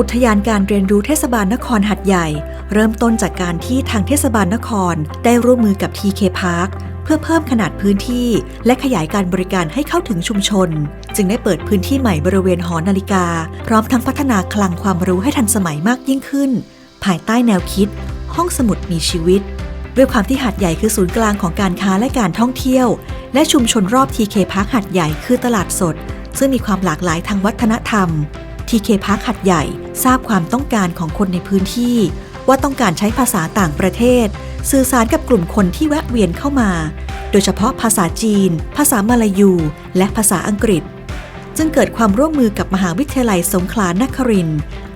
อุทยานการเรียนรู้เทศบาลนครหัดใหญ่ เริ่มต้นจากการที่ทางเทศบาลนคร ได้ร่วมมือกับ TK Park เพื่อเพิ่มขนาดพื้นที่ และขยายการบริการให้เข้าถึงชุมชน จึงได้เปิดพื้นที่ใหม่บริเวณหอนาฬิกา พร้อมทั้งพัฒนาคลังความรู้ให้ทันสมัยมากยิ่งขึ้น ภายใต้แนวคิด ห้องสมุดมีชีวิต ด้วยความที่หัดใหญ่คือศูนย์กลางของการค้าและการท่องเที่ยว และชุมชนรอบ TK Park หัดใหญ่คือตลาดสด ซึ่งมีความหลากหลายทางวัฒนธรรม TK Park หัดใหญ่ทราบความต้องการของคนในพื้นที่ ว่าต้องการใช้ภาษาต่างประเทศ สื่อสารกับกลุ่มคนที่แวะเวียนเข้ามา โดยเฉพาะภาษาจีน ภาษามาลายู และภาษาอังกฤษ จึงเกิดความร่วมมือกับมหาวิทยาลัยสงขลานคริน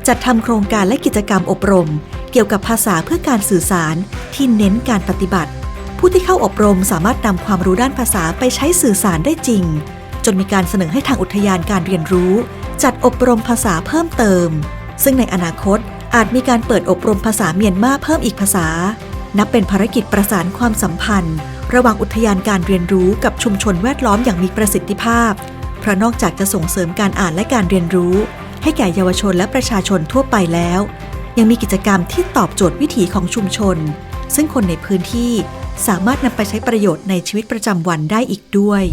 จัดทำโครงการและกิจกรรมอบรม เกี่ยวกับภาษาเพื่อการสื่อสารที่เน้นการปฏิบัติ ผู้ที่เข้าอบรมสามารถนำความรู้ด้านภาษาไปใช้สื่อสารได้จริง จนมีการเสนอให้ทางอุทยานการเรียนรู้ จัดอบรมภาษาเพิ่มเติม ซึ่งในอนาคตอาจมีการเปิดอบรมภาษาเมียนมาเพิ่มอีกภาษา นับเป็นภารกิจประสานความสัมพันธ์ ระหว่างอุทยานการเรียนรู้กับชุมชนแวดล้อมอย่างมีประสิทธิภาพ เพราะนอกจากจะส่งเสริมการอ่านและการเรียนรู้ ให้แก่เยาวชนและประชาชนทั่วไปแล้ว ยังมีกิจกรรมที่ตอบโจทย์วิถีของชุมชน ซึ่งคนในพื้นที่สามารถนำไปใช้ประโยชน์ในชีวิตประจำวันได้อีกด้วย